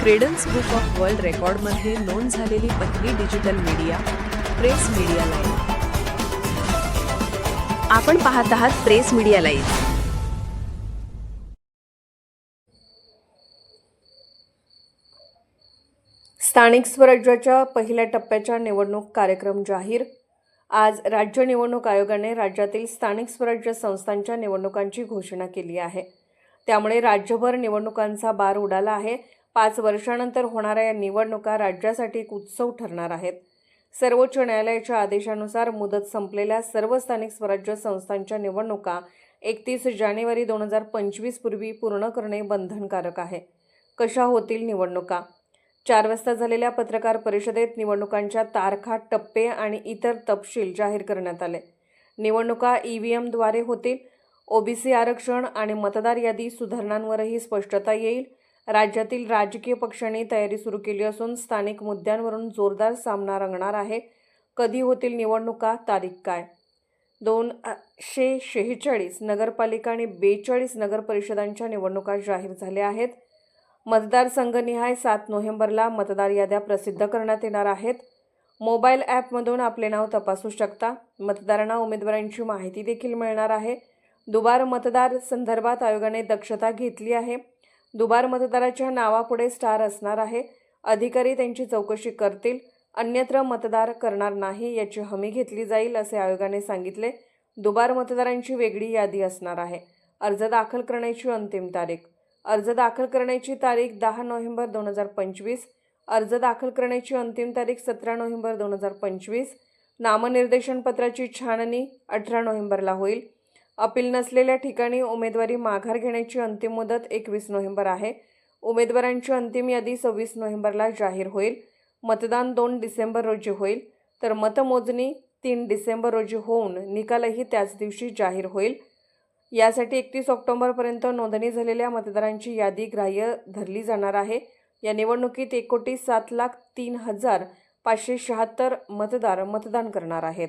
Credence book of world रेकॉर्डमध्ये नोंद झालेली पहिली digital media press media live आपण पाहत आहात प्रेस मीडिया लाईव्ह स्थानिक स्वराज्याच्या पहिल्या टप्प्याच्या निवडणूक कार्यक्रम जाहीर. आज राज्य निवडणूक आयोगाने राज्यातील स्थानिक स्वराज्य संस्थांच्या निवडणुकांची घोषणा केली आहे. त्यामुळे राज्यभर निवडणुकांचा बार उडाला आहे. पाच वर्षानंतर होणाऱ्या या निवडणुका राज्यासाठी एक उत्सव ठरणार आहेत. सर्वोच्च न्यायालयाच्या आदेशानुसार मुदत संपलेल्या सर्व स्थानिक स्वराज्य संस्थांच्या निवडणुका एकतीस जानेवारी दोन हजार पंचवीस पूर्वी पूर्ण करणे बंधनकारक आहे. कशा होतील निवडणुका? चार वाजता झालेल्या पत्रकार परिषदेत निवडणुकांच्या तारखा टप्पे आणि इतर तपशील जाहीर करण्यात आले. निवडणुका ई व्ही एमद्वारे होतील. ओबीसी आरक्षण आणि मतदार यादी सुधारणांवरही स्पष्टता येईल. राज्यातील राजकीय पक्षांनी तयारी सुरू केली असून स्थानिक मुद्द्यांवरून जोरदार सामना रंगणार आहे. कधी होतील निवडणुका तारीख काय? दोनशे शेहेचाळीस नगरपालिका आणि बेचाळीस नगरपरिषदांच्या निवडणुका जाहीर झाल्या आहेत. मतदारसंघनिहाय सात नोव्हेंबरला मतदार याद्या प्रसिद्ध करण्यात येणार आहेत. मोबाईल ॲपमधून आपले नाव तपासू शकता. मतदारांना उमेदवारांची माहिती देखील मिळणार आहे. दुबार मतदार संदर्भात आयोगाने दक्षता घेतली आहे. दुबार मतदाराच्या नावापुढे स्टार असणार आहे. अधिकारी त्यांची चौकशी करतील. अन्यत्र मतदार करणार नाही याची हमी घेतली जाईल असे आयोगाने सांगितले. दुबार मतदारांची वेगळी यादी असणार आहे. अर्ज दाखल करण्याची अंतिम तारीख. अर्ज दाखल करण्याची तारीख दहा नोव्हेंबर दोन हजार पंचवीस. अर्ज दाखल करण्याची अंतिम तारीख सतरा नोव्हेंबर दोन हजार पंचवीस. नामनिर्देशन पत्राची छाननी अठरा नोव्हेंबरला होईल. अपील नसलेल्या ठिकाणी उमेदवारी माघार घेण्याची अंतिम मुदत एकवीस नोव्हेंबर आहे. उमेदवारांची अंतिम यादी सव्वीस नोव्हेंबरला जाहीर होईल. मतदान दोन डिसेंबर रोजी होईल. तर मतमोजणी तीन डिसेंबर रोजी होऊन निकालही त्याच दिवशी जाहीर होईल. यासाठी एकतीस ऑक्टोबरपर्यंत नोंदणी झालेल्या मतदारांची यादी ग्राह्य धरली जाणार आहे. या निवडणुकीत एक कोटी सात लाख तीन हजार पाचशे शहात्तर मतदार मतदान करणार आहेत.